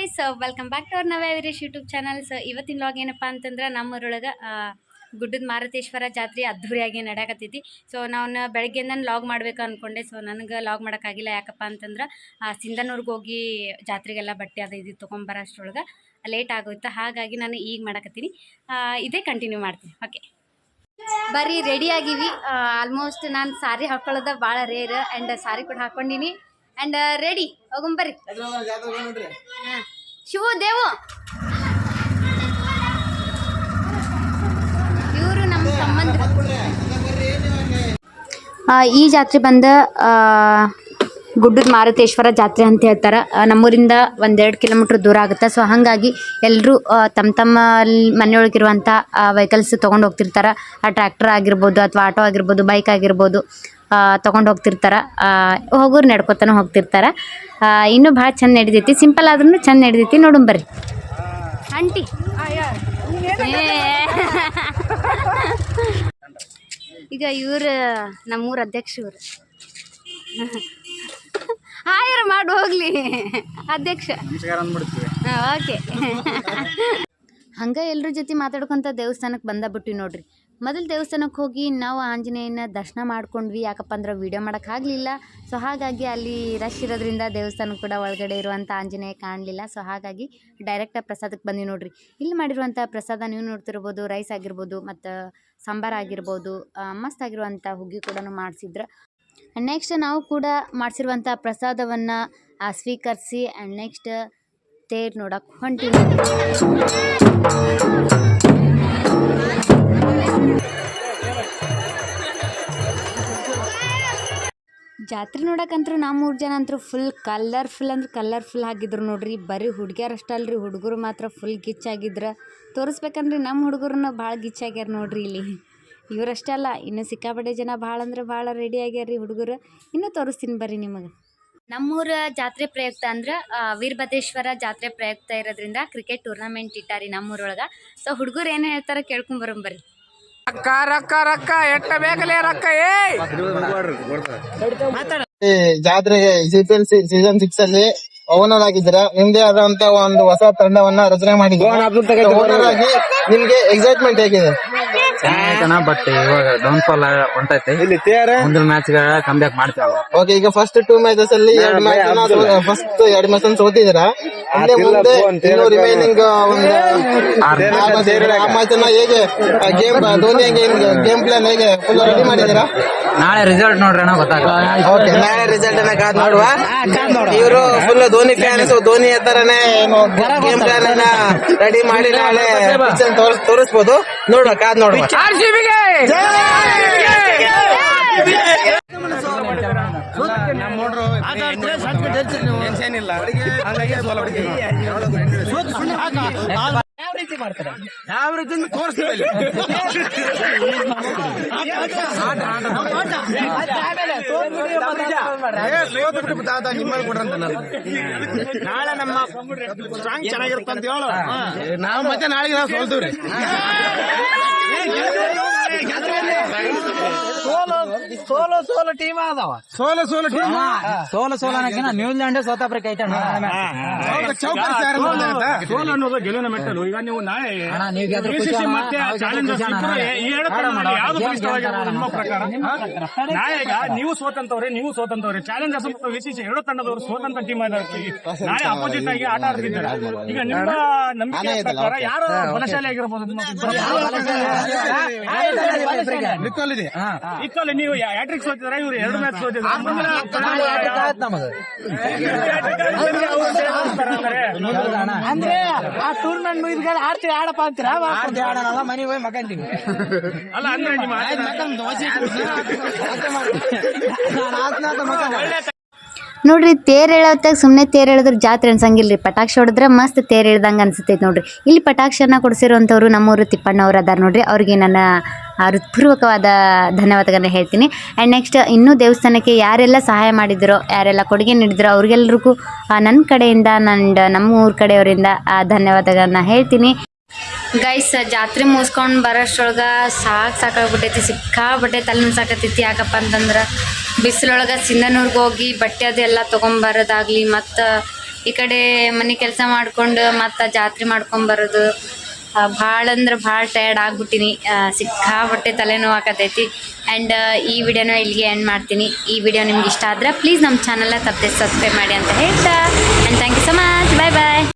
Guys welcome back to our Nava Veeresh YouTube channel so ಇವತ್ತಿನ log ಏನಪ್ಪ ಅಂತಂದ್ರೆ ನಮ್ಮೂರೊಳಗೆ ಗುಡ್ಡದ ಮಾರುತೇಶ್ವರ ಜಾತ್ರೆ ಅದ್ಧೂರಿಯಾಗಿ ನಡೆಯಕತ್ತೈತಿ ಸೊ ನಾನು ಬೆಳಗ್ಗೆಯಿಂದ ಲಾಗ್ ಮಾಡ್ಬೇಕು ಅಂದ್ಕೊಂಡೆ ಸೊ ನನಗೆ ಲಾಗ್ ಮಾಡೋಕ್ಕಾಗಿಲ್ಲ. ಯಾಕಪ್ಪ ಅಂತಂದ್ರೆ ಆ, ಸಿಂಧನೂರ್ಗೆ ಹೋಗಿ ಜಾತ್ರೆಗೆಲ್ಲ ಬಟ್ಟೆ ಅದು ಇದು ತೊಗೊಂಬರೋ ಅಷ್ಟರೊಳಗೆ ಲೇಟ್ ಆಗೋಯ್ತು. ಹಾಗಾಗಿ ನಾನು ಈಗ ಮಾಡಕತ್ತೀನಿ. ಇದೇ ಕಂಟಿನ್ಯೂ ಮಾಡ್ತೀನಿ. ಓಕೆ ಬರ್ರಿ ರೆಡಿ ಆಗಿವಿ. ಆಲ್ಮೋಸ್ಟ್ ನಾನು ಸಾರಿ ಹಾಕೊಳ್ಳೋದ ಭಾಳ ರೇರ್ ಆ್ಯಂಡ್ ಸಾರಿ ಕೂಡ ಹಾಕೊಂಡಿನಿ. ಆ್ಯಂಡ್ ರೆಡಿ ಹೋಗಂಬರ್ರಿ ಶಿವ ಶಿವು ದೇವು. ಇವರು ನಮ್ಮ ಸಂಬಂಧ. ಈ ಜಾತ್ರೆ ಬಂದ ಗುಡ್ಡದ ಮಾರುತೇಶ್ವರ ಜಾತ್ರೆ ಅಂತ ಹೇಳ್ತಾರೆ. ನಮ್ಮೂರಿಂದ ಒಂದೆರಡು ಕಿಲೋಮೀಟ್ರ್ ದೂರ ಆಗುತ್ತೆ. ಸೊ ಹಾಗಾಗಿ ಎಲ್ಲರೂ ತಮ್ಮ ತಮ್ಮ ಮನೆಯೊಳಗಿರುವಂಥ ವೆಹಿಕಲ್ಸ್ ತೊಗೊಂಡು ಹೋಗ್ತಿರ್ತಾರೆ. ಆ ಟ್ರ್ಯಾಕ್ಟರ್ ಆಗಿರ್ಬೋದು ಅಥವಾ ಆಟೋ ಆಗಿರ್ಬೋದು ಬೈಕ್ ಆಗಿರ್ಬೋದು ತೊಗೊಂಡು ಹೋಗ್ತಿರ್ತಾರೆ. ಹೋಗೋರು ನಡ್ಕೊತಾನೆ ಹೋಗ್ತಿರ್ತಾರೆ. ಇನ್ನೂ ಭಾಳ ಚಂದ ನಡಿತೈತಿ. ಸಿಂಪಲ್ ಆದ್ರೂ ಚಂದ ನಡಿತೈತಿ. ನೋಡೋಣ ಬರ್ರಿ. ಆಂಟಿ. ಈಗ ಇವ್ರು ನಮ್ಮೂರ ಅಧ್ಯಕ್ಷ ಇವ್ರು. ಹಾಯರ್ ಮಾಡಿ ಹೋಗ್ಲಿ. ಅಧ್ಯಕ್ಷ. ಓಕೆ. ಹಂಗೆ ಎಲ್ಲರ ಜೊತೆ ಮಾತಾಡ್ಕೊಂತ ದೇವಸ್ಥಾನಕ್ಕೆ ಬಂದ ಬಿಟ್ವಿ ನೋಡ್ರಿ. ಮೊದಲು ದೇವಸ್ಥಾನಕ್ಕೆ ಹೋಗಿ ನಾವು ಆಂಜನೇಯನ ದರ್ಶನ ಮಾಡ್ಕೊಂಡ್ವಿ. ಯಾಕಪ್ಪ ಅಂದ್ರೆ ವೀಡಿಯೋ ಮಾಡೋಕ್ಕಾಗಲಿಲ್ಲ ಸೊ ಹಾಗಾಗಿ ಅಲ್ಲಿ ರಶ್ ಇರೋದ್ರಿಂದ ದೇವಸ್ಥಾನ ಕೂಡ ಒಳಗಡೆ ಇರುವಂಥ ಆಂಜನೇಯ ಕಾಣಲಿಲ್ಲ. ಸೊ ಹಾಗಾಗಿ ಡೈರೆಕ್ಟಾಗಿ ಪ್ರಸಾದಕ್ಕೆ ಬಂದ್ವಿ ನೋಡ್ರಿ. ಇಲ್ಲಿ ಮಾಡಿರುವಂಥ ಪ್ರಸಾದ ನೀವು ನೋಡ್ತಿರ್ಬೋದು ರೈಸ್ ಆಗಿರ್ಬೋದು ಮತ್ತು ಸಾಂಬಾರು ಆಗಿರ್ಬೋದು ಮಸ್ತ್ ಆಗಿರುವಂಥ ಹುಗ್ಗಿ ಕೂಡ ಮಾಡಿಸಿದ್ರು. ನೆಕ್ಸ್ಟ್ ನಾವು ಕೂಡ ಮಾಡಿಸಿರುವಂಥ ಪ್ರಸಾದವನ್ನು ಸ್ವೀಕರಿಸಿ ಆ್ಯಂಡ್ ನೆಕ್ಸ್ಟ್ ತೇರು ನೋಡಕ್ಕೆ ಹೊಂಟೀವಿ. ಜಾತ್ರೆ ನೋಡಕ್ಕಂತೂ ನಮ್ಮೂರು ಮೂರು ಜನ ಅಂತೂ ಫುಲ್ ಕಲರ್ಫುಲ್ ಅಂದ್ರೆ ಕಲರ್ಫುಲ್ ಆಗಿದ್ರು ನೋಡ್ರಿ. ಬರೀ ಹುಡುಗ್ಯಾರ ಅಲ್ರಿ, ಹುಡುಗರು ಮಾತ್ರ ಫುಲ್ ಗಿಚ್ಚಾಗಿದ್ರು. ತೋರಿಸ್ಬೇಕಂದ್ರೆ ನಮ್ಮ ಹುಡುಗರನ್ನ ಭಾಳ ಗಿಚ್ಚಾಗ್ಯಾರ ನೋಡ್ರಿ ಇಲ್ಲಿ. ಇವರಷ್ಟೇ ಅಲ್ಲ ಇನ್ನು ಸಿಕ್ಕಾಪಟ್ಟೆ ಜನ ಭಾಳ ಅಂದ್ರೆ ಭಾಳ ರೆಡಿ ಆಗ್ಯಾರ ರೀ ಹುಡುಗರು. ಇನ್ನೂ ತೋರಿಸ್ತೀನಿ ಬರ್ರಿ ನಿಮಗೆ. ನಮ್ಮೂರ ಜಾತ್ರೆ ಪ್ರಯುಕ್ತ ಅಂದ್ರೆ ವೀರಭದ್ರೇಶ್ವರ ಜಾತ್ರೆ ಪ್ರಯುಕ್ತ ಇರೋದ್ರಿಂದ ಕ್ರಿಕೆಟ್ ಟೂರ್ನಮೆಂಟ್ ಇಟ್ಟಾರಿ ನಮ್ಮೂರೊಳಗೆ. ಸೊ ಹುಡುಗರು ಏನು ಹೇಳ್ತಾರೆ ಕೇಳ್ಕೊಂಬರೋಣ ಬರ್ರಿ. ರೊಕ್ಕ ರೊಕ್ಕ ರೊಕ್ಕ ಎಟ್ಟ ಬೇಕಲೇ ರೊಕ್ಕ ಏ ಜಾತ್ರೆ ಜಾತ್ರೆಗೆ C P L season six ಅಲ್ಲಿ ಓನರ್ ಆಗಿದ್ರ ನಿಮ್ದೇ ಆದಂತ ಒಂದು ಹೊಸ ತಂಡವನ್ನ ರಚನೆ ಮಾಡಿದ್ರೆ ಓನರ್ ಆಗಿ ನಿಮ್ಗೆ ಎಕ್ಸೈಟ್ಮೆಂಟ್ ಹೇಗಿದೆ? ಚೆನ್ನಾಗೈತಣ್ಣ ಬಟ್ ಇವಾಗ ಡೌನ್ ಫಾಲ್ ಹೊಂಟೈತಿ. ಮುಂದಿನ ಮ್ಯಾಚ್ ಕಮ್ ಬ್ಯಾಕ್ ಮಾಡ್ತೇವೆ. ಓಕೆ ಈಗ ಫಸ್ಟ್ ಟೂ ಮ್ಯಾಚಸ್ ಅಲ್ಲಿ ಎರಡು ಮ್ಯಾಚ್ ಫಸ್ಟ್ ಎರಡು ಮ್ಯಾಚ್ ಸೋತಿದ್ರ ಇಲ್ಲೇ ಮುಂದೆ ಇನ್ನು ರಿಮೈನಿಂಗ್ ಒಂದು ಆ ಮ್ಯಾಚ್ ಅನ್ನ ಹೇಗೆ ಗೇಮ್ ಧೋನಿ ಹೇಗೆ ಗೇಮ್ ಪ್ಲಾನ್ ಹೇಗೆ? ಫುಲ್ ರೆಡಿ ಮಾಡಿದ್ದೀರಾ? ನಾಳೆ ರಿಸಲ್ಟ್ ನೋಡ್ರಣ ಗೊತ್ತಾಗ ಓಕೆ ನಾಳೆ ರಿಸಲ್ಟ್ ಅನ್ನ ಕಾದ್ ನೋಡುವ. ಇವರು ಫುಲ್ ಧೋನಿ ಫ್ಯಾನ್ಸ್ ಧೋನಿ ತರನೇ ಗೇಮ್ ಪ್ಲಾನ್ ಅನ್ನ ರೆಡಿ ಮಾಡಿ ನಾಳೆ ತೋರಿಸ್ಬೋದು. ನೋಡುವ ಕಾದ್ ನೋಡುವ ಆರ್ ಸಿ ಬಿಗೆ ಯಾವ ರೀತಿ ತೋರಿಸ್ತೀವಿ ನಾಳೆ ನಮ್ಮ ಸ್ಟ್ರಾಂಗ್ ಚೆನ್ನಾಗಿರುತ್ತೆ ಅಂತ ಹೇಳು. ನಾವು ಮತ್ತೆ ನಾಳೆಗೆ ನಾವು ಸೋಲ್ತೀವ್ರಿ. ಸೋಲು ಸೋಲ ಟೀಮ್ ಅದಾವ ಸೋಲ ಸೋಲ ಟೀಮ್ ಸೋಲ ಸೋಲ ಅನ್ನೋಕಿನ ನ್ಯೂಜಿಲೆಂಡ್ ಸೌತ್ ಆಫ್ರಿಕಾ ಸೋಲು ಅನ್ನೋದು ಗೆಲುವಿನ ಮೆಟ್ಟಲು. ಈಗ ನೀವು ನಾಳೆ ಅಣ್ಣ, ನೀವು ಗೆದ್ರೆ ಖುಷಿ ಮತ್ತೆ ಖುಷಿ ಅಣ್ಣ. ಈ ಎರಡು ಯಾವ್ದು ನಿಮ್ಮ ಪ್ರಕಾರ. ನಾಳೆ ಈಗ ನೀವು ಸೋತಂತವ್ರೆ ನೀವು ಸೋತಂತವ್ರೆ ಚಾಲೆಂಜರ್ಸ್ ಮತ್ತು ವಿಸಿಸಿ ಎರಡು ತಂಡದವರು ಸೋತಂತ ಟೀಮ್ ನಾಳೆ ಅಪೋಸಿಟ್ ಆಗಿ ಆಟ ಆಡ್ತಿದ್ದಾರೆ. ಈಗ ನಿಮ್ಮ ನಂಬಿಕೆ ಪ್ರಕಾರ ಯಾರು ಬಲಶಾಲಿ ಆಗಿರ್ಬೋದು? ನಿಮ್ಮ ನಿಕ್ಕಲ್ಲಿದೆ ಇಕ್ಕಲ್ಲಿ ನೀವು ಹ್ಯಾಟ್ರಿಕ್ ಸೋತಿದ್ರೆ ಇವ್ರು ಎರಡು ಮ್ಯಾಚ್ ಸೋತಿದ್ದಾರೆ ನಮಗ ಅಂದ್ರೆ ಆ ಟೂರ್ನಮೆಂಟ್ ಮುಗಿದ ಆಡ್ತೀವಿ ಆಡಪ್ಪ ಅಂತೀರಾ? ಆಡೋಣಲ್ಲ ಮನೆ ಹೋಗಿ ಮಕ್ಕಂತೀವಿ ಅಲ್ಲ ಅಂದ್ರೆ ನಿಮ್ಮ ನೋಡ್ರಿ ತೇರ್ ಹೇಳೋತ್ತಾಗ ಸುಮ್ಮನೆ ತೇರ್ ಹೇಳಿದ್ರೆ ಜಾತ್ರೆ ಅನ್ಸಂಗಿಲ್ರಿ. ರೀ ಪಟಾಕ್ಷಿ ಹೊಡೆದ್ರೆ ಮಸ್ತ್ ತೇರ್ ಹೇಳ್ದಂಗೆ ಅನ್ಸುತ್ತೈತೆ ನೋಡ್ರಿ. ಇಲ್ಲಿ ಪಟಾಕ್ಷಿಯನ್ನ ಕೊಡಿಸಿರುವಂಥವ್ರು ನಮ್ಮೂರು ತಿಪ್ಪಣ್ಣವ್ರು ಅದಾರ ನೋಡ್ರಿ. ಅವ್ರಿಗೆ ನನ್ನ ಹೃತ್ಪೂರ್ವಕವಾದ ಧನ್ಯವಾದಗಳನ್ನ ಹೇಳ್ತೀನಿ. ಆ್ಯಂಡ್ ನೆಕ್ಸ್ಟ್ ಇನ್ನೂ ದೇವಸ್ಥಾನಕ್ಕೆ ಯಾರೆಲ್ಲ ಸಹಾಯ ಮಾಡಿದ್ರೋ ಯಾರೆಲ್ಲ ಕೊಡುಗೆ ನೀಡಿದ್ರೋ ಅವ್ರಿಗೆಲ್ರಿಗೂ ನನ್ನ ಕಡೆಯಿಂದ ನಂಡ್ ನಮ್ಮ ಊರ ಕಡೆಯವರಿಂದ ಆ, ಧನ್ಯವಾದಗಳನ್ನ ಹೇಳ್ತೀನಿ. ಗೈಸ್ ಜಾತ್ರೆ ಮುಗಿಸ್ಕೊಂಡು ಬರೋಷ್ಟ್ರೊಳಗೆ ಸಾಕು ಸಾಕಾಗ್ಬಿಟ್ಟೈತಿ ಸಿಕ್ಕಾಬಟ್ಟೆ ತಲೆ ಸಾಕತೈತಿ ಯಾಕಪ್ಪ ಅಂತಂದ್ರೆ ಬಿಸಿಲೊಳಗೆ ಸಿಂಧನೂರ್ಗೆ ಹೋಗಿ ಬಟ್ಟೆ ಅದೆಲ್ಲ ತೊಗೊಂಬರೋದಾಗಲಿ ಮತ್ತು ಈ ಕಡೆ ಮನೆ ಕೆಲಸ ಮಾಡ್ಕೊಂಡು ಮತ್ತು ಜಾತ್ರೆ ಮಾಡ್ಕೊಂಡ್ ಬರೋದು ಭಾಳ ಅಂದ್ರೆ ಭಾಳ ಟಯರ್ಡ್ ಆಗ್ಬಿಟ್ಟಿನಿ. ಸಿಕ್ಕಾಪಟ್ಟೆ ತಲೆನೋವು ಆಕತೈತಿ. ಆ್ಯಂಡ್ ಈ ವಿಡಿಯೋನ ಇಲ್ಲಿಗೆ ಎಂಡ್ ಮಾಡ್ತೀನಿ. ಈ ವಿಡಿಯೋ ನಿಮ್ಗೆ ಇಷ್ಟ ಆದ್ರೆ ಪ್ಲೀಸ್ ನಮ್ಮ ಚಾನಲ್ನ ತಪ್ಪದೆ ಸಬ್ಸ್ಕ್ರೈಬ್ ಮಾಡಿ ಅಂತ ಹೇಳ್ತಾ. And thank you so much bye bye